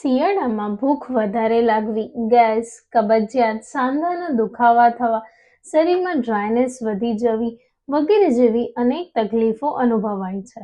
શિયાળામાં ભૂખ વધારે લાગવી, ગેસ, કબજિયાત, સાંધાના દુખાવા થવા, શરીરમાં ડ્રાયનેસ વધી જવી વગેરે જેવી અનેક તકલીફો અનુભવાય છે.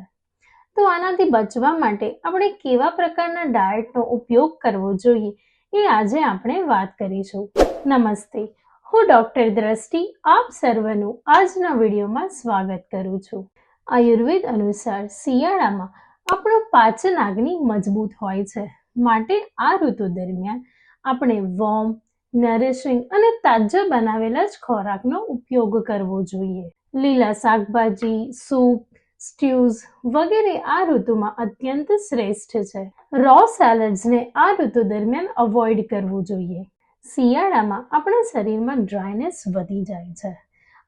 તો આનાથી બચવા માટે આપણે કેવા પ્રકારના ડાયટનો ઉપયોગ કરવો જોઈએ એ આજે આપણે વાત કરીશું. નમસ્તે, હું ડૉક્ટર દ્રષ્ટિ આપ સર્વનું આજના વિડીયોમાં સ્વાગત કરું છું. આયુર્વેદ અનુસાર શિયાળામાં આપણો પાચન આગની મજબૂત હોય છે. માટે આ ઋતુ દરમિયાન આપણે વોર્મ, નરિશિંગ અને તાજા બનાવેલા જ ખોરાકનો ઉપયોગ કરવો જોઈએ. લીલા શાકભાજી, સૂપ, સ્ટ્યુઝ વગેરે આ ઋતુમાં અત્યંત શ્રેષ્ઠ છે. રો સેલડ્સને આ ઋતુ દરમિયાન અવોઇડ કરવું જોઈએ. શિયાળામાં આપણા શરીરમાં ડ્રાયનેસ વધી જાય છે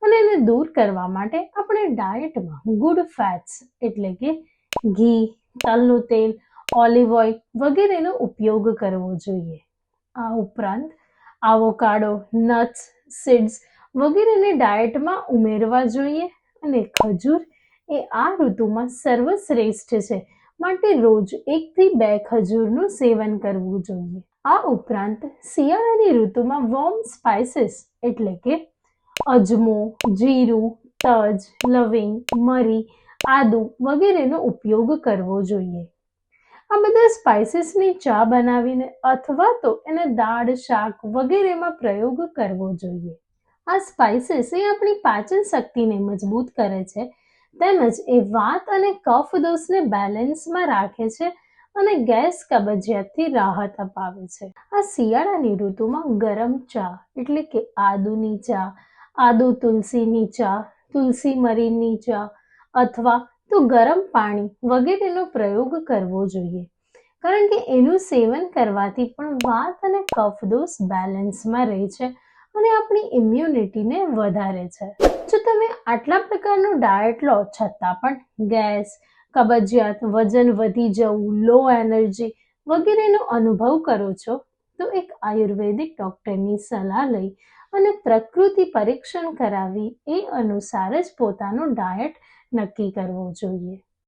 અને એને દૂર કરવા માટે આપણે ડાયટમાં ગુડ ફેટ્સ એટલે કે ઘી, તલનું તેલ ઓલિવ ઓઇલ વગેરેનો ઉપયોગ કરવો જોઈએ. આ ઉપરાંત આવોકાડો નટ્સ સીડ્સ વગેરેને ડાયટમાં ઉમેરવા જોઈએ અને ખજૂર એ આ ઋતુમાં સર્વશ્રેષ્ઠ છે. માટે રોજ એકથી બે ખજૂરનું સેવન કરવું જોઈએ. આ ઉપરાંત શિયાળાની ઋતુમાં વોર્મ સ્પાઇસીસ એટલે કે અજમો, જીરું, તજ, લવિંગ, મરી આદુ વગેરેનો ઉપયોગ કરવો જોઈએ. આ બધા સ્પાઇસીસની ચા બનાવીને અથવા તો એને દાળ, શાક વગેરેમાં પ્રયોગ કરવો જોઈએ. આ સ્પાઇસીસ એ આપણી પાચન શક્તિને મજબૂત કરે છે, તેમજ એ વાત અને કફ દોષને બેલેન્સમાં રાખે છે અને ગેસ કબજિયાતથી રાહત અપાવે છે. આ શિયાળાની ઋતુમાં ગરમ ચા એટલે કે આદુની ચા, આદુ તુલસીની ચા, તુલસી મરીની ચા અથવા તો ગરમ પાણી વગેરેનો પ્રયોગ કરવો જોઈએ. કારણ કે એનું સેવન કરવાથી પણ વાત અને કફ દોષ બેલેન્સમાં રહે છે અને આપણી ઇમ્યુનિટીને વધારે છે. જો તમે આટલા પ્રકારનું ડાયટ લો, છતાં પણ ગેસ, કબજિયાત, વજન વધી જવું લો એનર્જી વગેરેનો અનુભવ કરો છો તો એક આયુર્વેદિક ડૉક્ટરની સલાહ લઈ અને પ્રકૃતિ પરીક્ષણ કરાવી એ અનુસાર જ પોતાનું ડાયટ નક્કી કરવું જોઈએ.